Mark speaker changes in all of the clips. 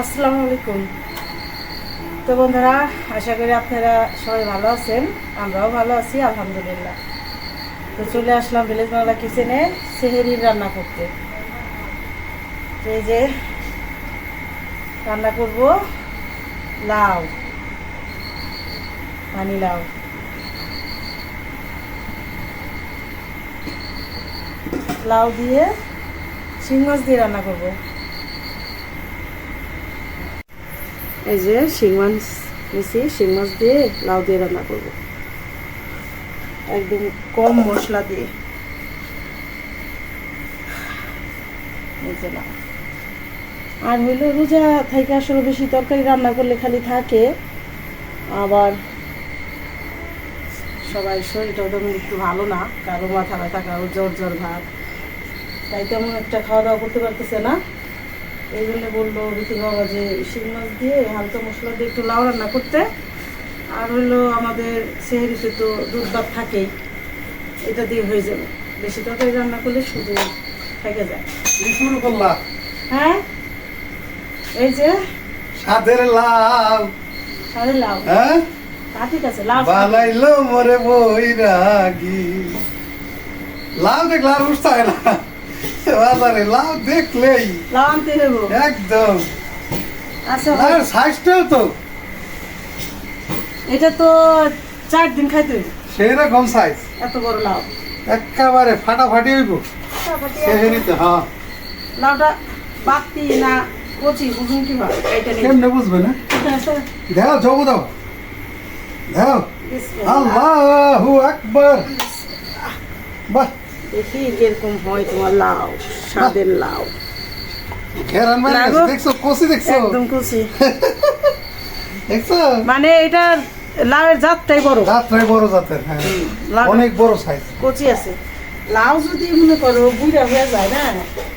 Speaker 1: আসসালামু আলাইকুম। তো বন্ধুরা, আশা করি আপনারা সবাই ভালো আছেন, আমরাও ভালো আছি, আলহামদুলিল্লাহ। তো চলে আসলাম ভিলেজ বাংলা কিচেনে সেহেরির রান্না করতে। এই যে রান্না করব। লাউ। পানি লাউ। লাউ দিয়ে শিং মাছ দিয়ে রান্না করব। এই যে শিং মাছ নিছি, শিং মাছ দিয়ে লাউ দিয়ে রান্না করব। একদম কম মশলা দিয়ে। এই যে লাউ। আর হইল রোজা থেকে আসলে বেশি তরকারি রান্না করলে খালি থাকে। আবার সবাই শরীরটা তেমন একটু ভালো না কারও মাথা ব্যথা কারও জ্বর জ্বর ভাব। তাই তেমন একটা খাওয়া দাওয়া করতে পারতেছে না। এই জন্য বলল রুটি বাবা যে শিং মাছ দিয়ে হালকা মশলা দিয়ে একটু লাউ রান্না করতে। আর হইল আমাদের সেহেরিতে তো দুধ ভাত থাকেই এটা দিয়ে হয়ে যাবে। বেশি তরকারি রান্না করলে শুধু থেকে যায়।
Speaker 2: শুরু
Speaker 1: হ্যাঁ? এই যে?
Speaker 2: সাদের
Speaker 1: লাউ।
Speaker 2: হ্যাঁ?
Speaker 1: ঠিক আছে লাউ
Speaker 2: বানাইলো মরে বৈরাগী। লাভ দেখলে আর উঠতে হয় না। বাজারে লাভ দেখলেই
Speaker 1: লাউ আনতে হইব।
Speaker 2: একদম।
Speaker 1: আচ্ছা
Speaker 2: তো।
Speaker 1: এটা তো চার দিন খাইতে হইব।
Speaker 2: সেই রকম সাইজ।
Speaker 1: এত বড় লাউ।
Speaker 2: একেবারে ফাটাফাটি হইব। হ্যাঁ।
Speaker 1: লাউটা বাতি না কচি বুঝুন
Speaker 2: কেমনে বুঝবে না? দাও আল্লাহু আকবার। বাহ।
Speaker 1: দেখি হয় তোমার লাউ স্বাদের লাউ। মানে এটা লাউয়ের জাতটাই বড়।
Speaker 2: রাত্রে বড় জাতের হ্যাঁ। অনেক বড় সাইজ
Speaker 1: কচি আছে। লাউ যদি মনে করো বুড়া হয়ে যায় না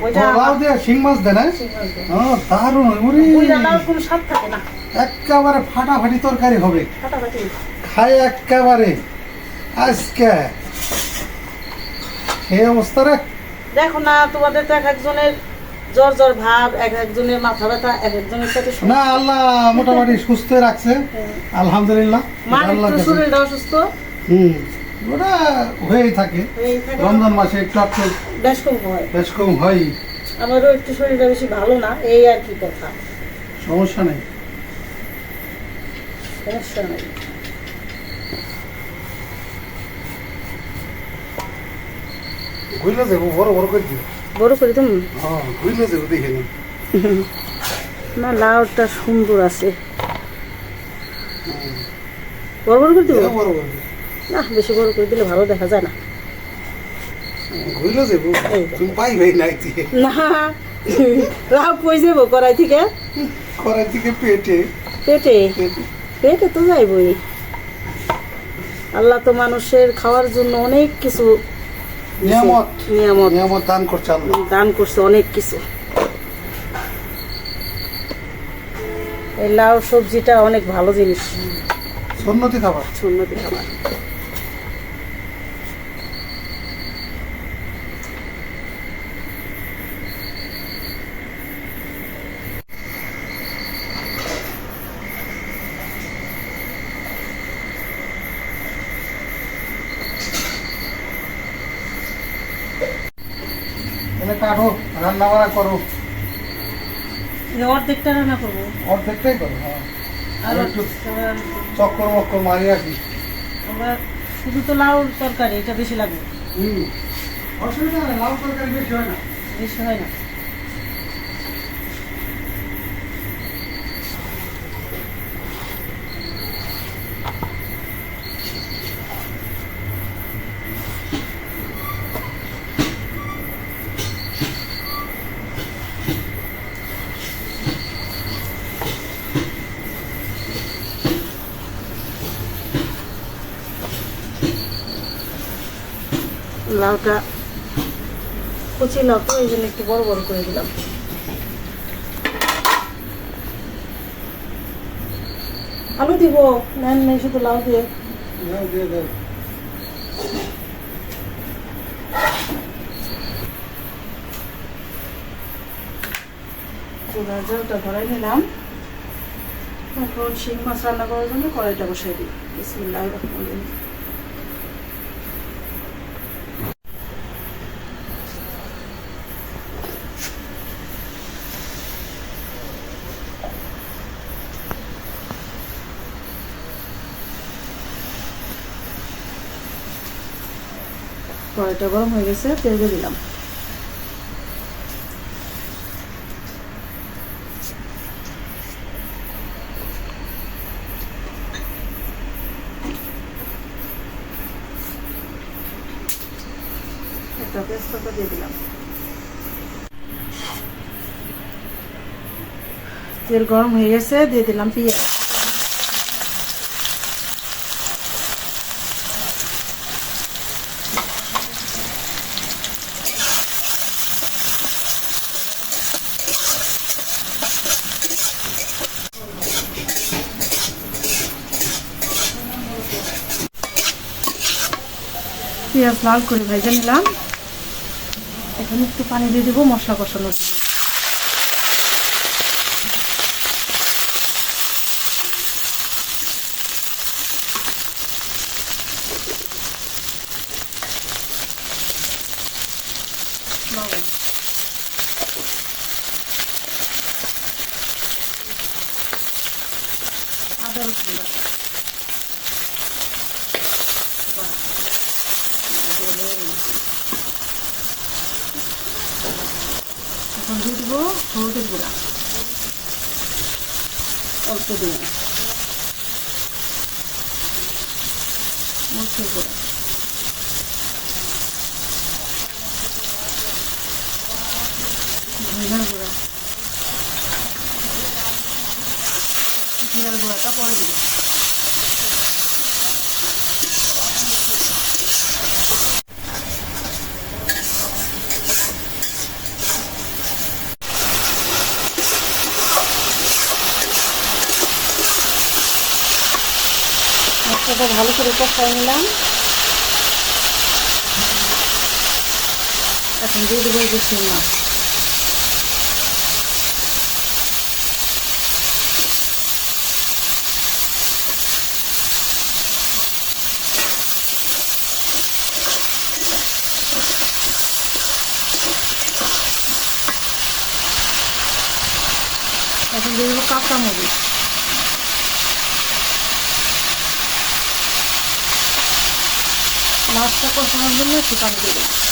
Speaker 1: ওইটা
Speaker 2: লাউ দিয়ে শিং মাছ দেয় না?
Speaker 1: সিঙ্গল দেয়।
Speaker 2: ও দারুণ উরি।
Speaker 1: বুড়া লাউর কোনো স্বাদ থাকে না।
Speaker 2: একেবারে ফাটাফাটি তরকারি হবে।
Speaker 1: ফাটাফাটি
Speaker 2: খাই একেবারে। আজকে। এই অবস্থা রে।
Speaker 1: দেখো না তোমাদের তো এক একজনের জ্বর জ্বর ভাব এক একজনের মাথা ব্যথা এক একজনের সাথে
Speaker 2: না আল্লাহ মোটামুটি সুস্থ রাখছে। আলহামদুলিল্লাহ।
Speaker 1: মার
Speaker 2: আল্লাহর
Speaker 1: শরীরটা অসুস্থ
Speaker 2: হুম। ওটা হয়েই থাকে। রমজান মাসে একটু একটু
Speaker 1: বেশ কম হয়।
Speaker 2: বেশ কম হয়
Speaker 1: আমারও একটু শরীরটা বেশি ভালো না এই আর কি কথা।
Speaker 2: সমস্যা নেই।
Speaker 1: সমস্যা নেই।
Speaker 2: ঘুরলে যাব বড় বড় করে দিও।
Speaker 1: বড় করে তুমি?
Speaker 2: হ্যাঁ ঘুরলে যাব দেখে নি
Speaker 1: না লাউটা সুন্দর আছে। বড় বড় করে দিব?
Speaker 2: বড় বড় করে।
Speaker 1: না বেশি বড় করে দিলে ভালো দেখা যায় না। কই যাব থেকে?
Speaker 2: পেটে।
Speaker 1: পেটে।
Speaker 2: পেটে।
Speaker 1: তো যাইবই। আল্লাহ তো মানুষের খাওয়ার জন্য অনেক কিছু
Speaker 2: নিয়ামত।
Speaker 1: নিয়ামত।
Speaker 2: নিয়ামত দান করছে আল্লাহ।
Speaker 1: দান করছে অনেক কিছু। এই লাউ সবজিটা অনেক ভালো জিনিস।
Speaker 2: সন্নতি খাবার।
Speaker 1: সুন্নতি খাবার।
Speaker 2: কাটো রান্না বান্না করো
Speaker 1: অর্ধেকটা রান্না করব।
Speaker 2: অর্ধেকটাই করো হ্যাঁ।
Speaker 1: আর
Speaker 2: একটু চক্কর মক্কর মারি আসি
Speaker 1: আমরা শুধু তো লাউ তরকারি এটা বেশি লাগবে
Speaker 2: হুম। অসুবিধা লাউ তরকারি বেশি হয় না।
Speaker 1: বেশি হয় না। লাউটা কুচি লাউ তো এই জন্য একটু বড় বড় করে দিলাম। আলু দিব নেন নেই শুধু লাউ দিয়ে। জলটা নিলাম। এখন শিং মাছ রান্না করার জন্য কড়াইটা বসাই দিই। বিসমিল্লাহ রহমান কড়াইটা গরম হয়ে গেছে, তেল দিয়ে দিলাম। একটা তেজপাতা দিয়ে দিলাম। তেল গরম হয়ে গেছে, দিয়ে দিলাম পেঁয়াজ পেঁয়াজ লাল করে ভেজে নিলাম। এখন একটু পানি দিয়ে দেবো মশলা কষানোর জন্য লবণ। আদা রসুন বাটা। বাহ। এখন দিয়ে দেবো হলুদের গুঁড়া অল্প দিয়ে মরচের গুঁড়া ধনিয়ার গুঁড়া। জিরার গুঁড়াটা পরে দেবো। মশলাটা ভালো করে কষাই নিলাম। এখন দিয়ে দেবো যে শিং মাছ। এখন দিয়ে দেবো কাঁচা মরিচ মাছটা কষানোর জন্য একটু পানি দিয়ে দেবো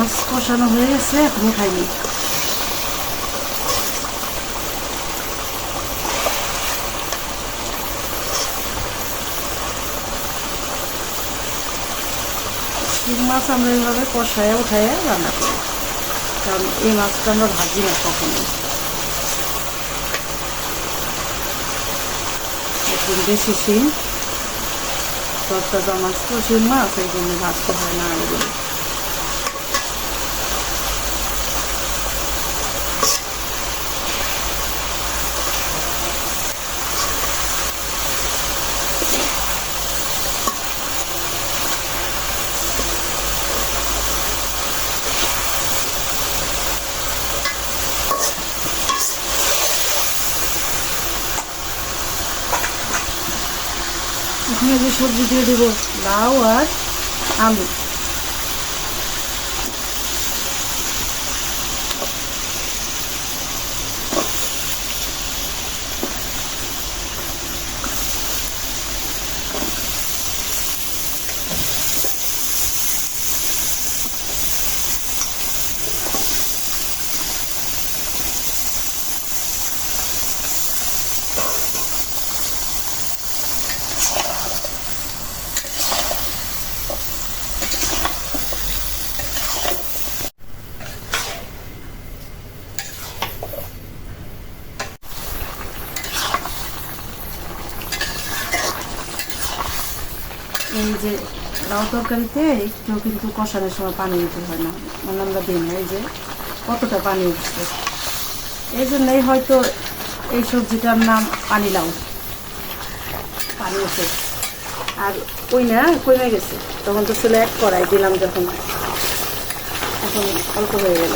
Speaker 1: মাছ কষানো হয়ে গেছে, এখনও খাইনি। মাছ আমরা এইভাবে কষায় রান্না করি। কারণ এই মাছটা আমরা ভাজি না কখনো একদম দেশি শিং। তরতাজা মাছ তো শিং মাছ, এই জন্য ভাজতে হয় না সবজি দিয়ে দেবো। লাউ আর আলু। লাউ তরকারিতে, একটু কিন্তু কষানোর সময় পানি দিতে হয় না। মানে আমরা দিই না, এই যে কতটা পানি উঠছে। এই জন্যই হয়তো এই সবজিটার নাম পানি লাউ। পানি উঠে। আর ওই না, কমে গেছে। তখন তো ছিল এক কড়াই, দিলাম যখন। এখন অল্প হয়ে গেল।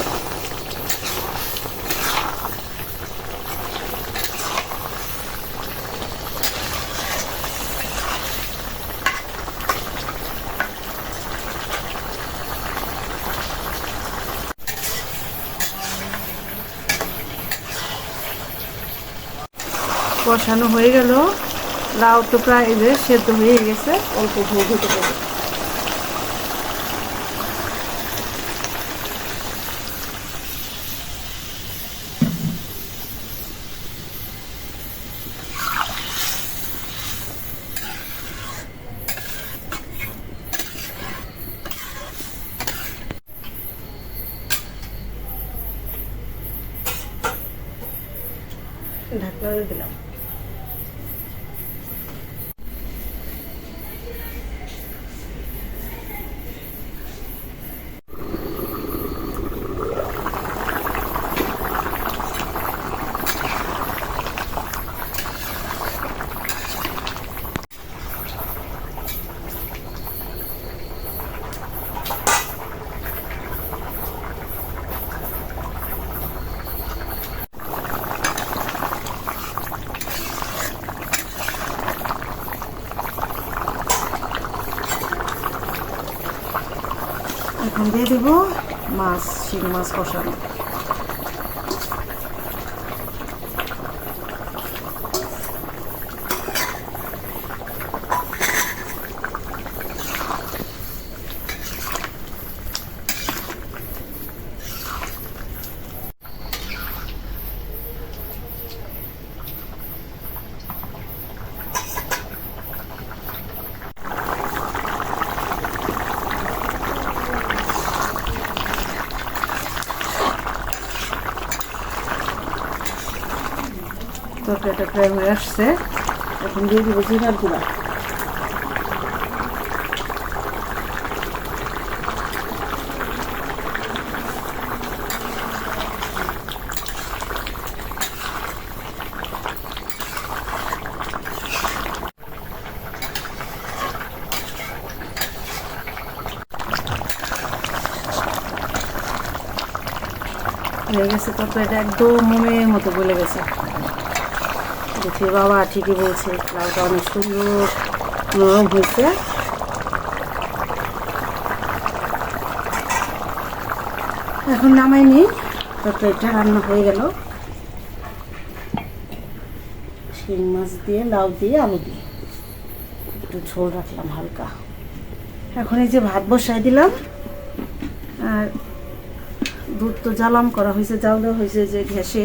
Speaker 1: কষানো হয়ে গেল। লাউ তো প্রায় যে সেদ্ধ হয়ে গেছে। অল্প ভোগ হতে পারে। ঢাকনা দিলাম এখন দিয়ে দেবো মাছ শিং মাছ কষানো। তরকারিটা প্রায় হয়ে আসছে। এখন দিয়ে দিব জিরার গুঁড়া। হয়ে গেছে তরকারিটা একদম মনের মতো গলে গেছে। দেখি বাবা ঠিকই বলছে, লাউটা অনেক সুন্দর। নরম হয়েছে এখন নামাই নামাইনি তরকারিটা রান্না হয়ে গেল। শিং মাছ দিয়ে, লাউ দিয়ে, আলু দিয়ে। একটু ঝোল রাখলাম হালকা। এখন এই যে ভাত বসাই দিলাম, আর দুধ তো জ্বালাম, করা হয়েছে জাল দেওয়া হয়েছে যে ঘেসে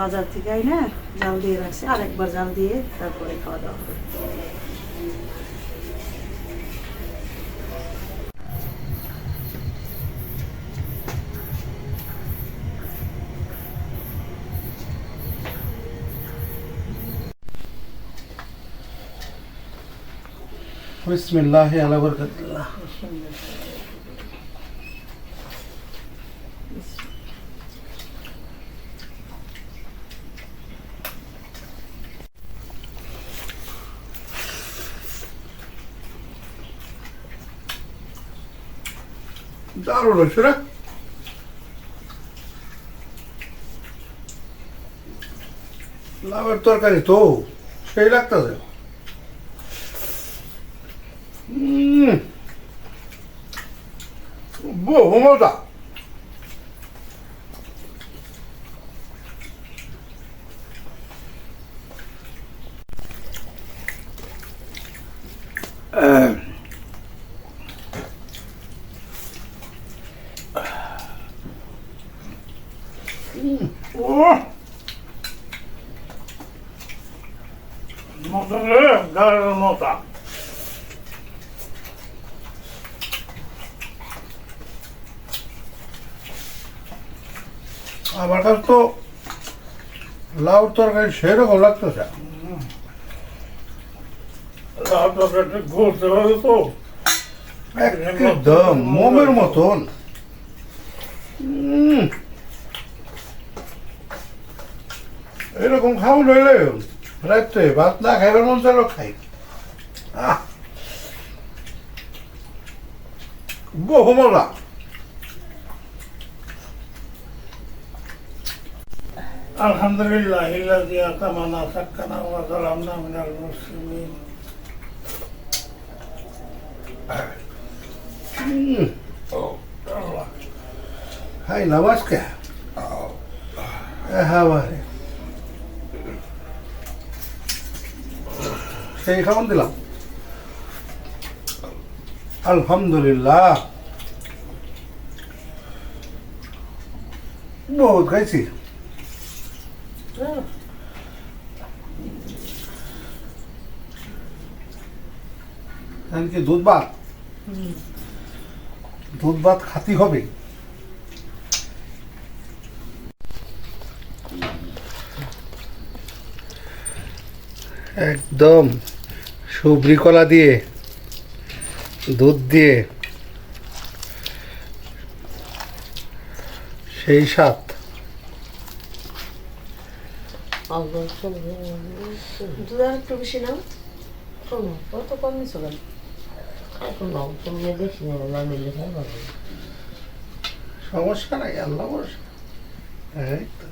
Speaker 1: বাজার থেকে আই না জাল দিয়ে রাখছি আর একবার জাল দিয়ে তারপরে খাওয়া দাওয়া হবে।
Speaker 2: বিসমিল্লাহি আলা বরকাতিল্লাহ দারুণ হয়েছে রে লাভের তরকারি তো সেই লাগতেছে বহু মজা রে গাড়ির মজা কাছে তো লাউ তরকারি সেরকম লাগতেছে
Speaker 3: খাওয়া তরকারিটা ঘুরতে পারে তো।
Speaker 2: একদম মোমের মতন। এরকম খাওয়া রইলে রাত্রে ভাত না খাইবার মন চাইলেও খাই। বহু মজা।
Speaker 3: আলহামদুলিল্লাহ
Speaker 2: উম,
Speaker 3: আল্লাহ।
Speaker 2: খাইলাম আজকে সেই খাবার দিলাম। আলহামদুলিল্লাহ। বহুত খাইছি। এখন কি দুধ ভাত? দুধ ভাত খাতি হবে? একদম সুবরি কলা দিয়ে দুধ দিয়ে সেই স্বাদ।
Speaker 1: দুধ আর একটু বেশি নাও। কত কম নিছো কেন
Speaker 2: সমস্যা নাই আল্লাহ ভরসা। এই তো।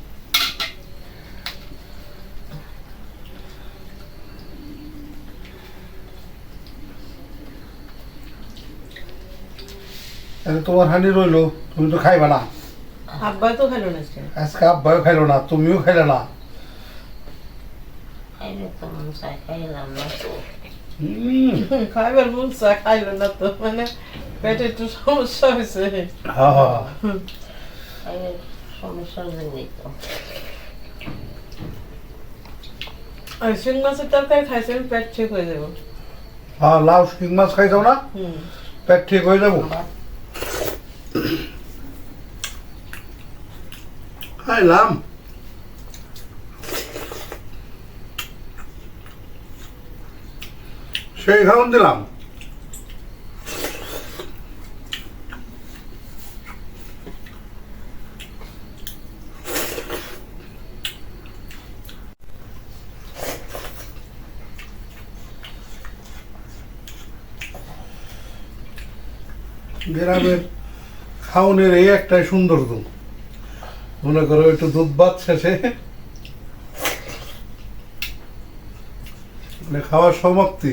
Speaker 2: তাহলে তোমার হানি রইল তুমি তো খাইবা না
Speaker 1: তো খাইলো না আজকে
Speaker 2: আব্বাও খাইলো না তুমিও খাইলে না হুম,
Speaker 1: খাইবার মন চা খাইলো না তো মানে পেটে একটু সমস্যা হয়েছে আর শিং মাছের তরকারি খাইছেন পেট ঠিক হয়ে যাব।
Speaker 2: হ্যাঁ লাউ শিং মাছ খাইছাও না? পেট ঠিক হয়ে যাব? খাইলাম সেই খাওয়ান দিলাম। গ্রামের খাওনের এই একটাই সুন্দর গুণ মনে করো একটু দুধ ভাত শেষে। মানে খাওয়ার সমাপ্তি।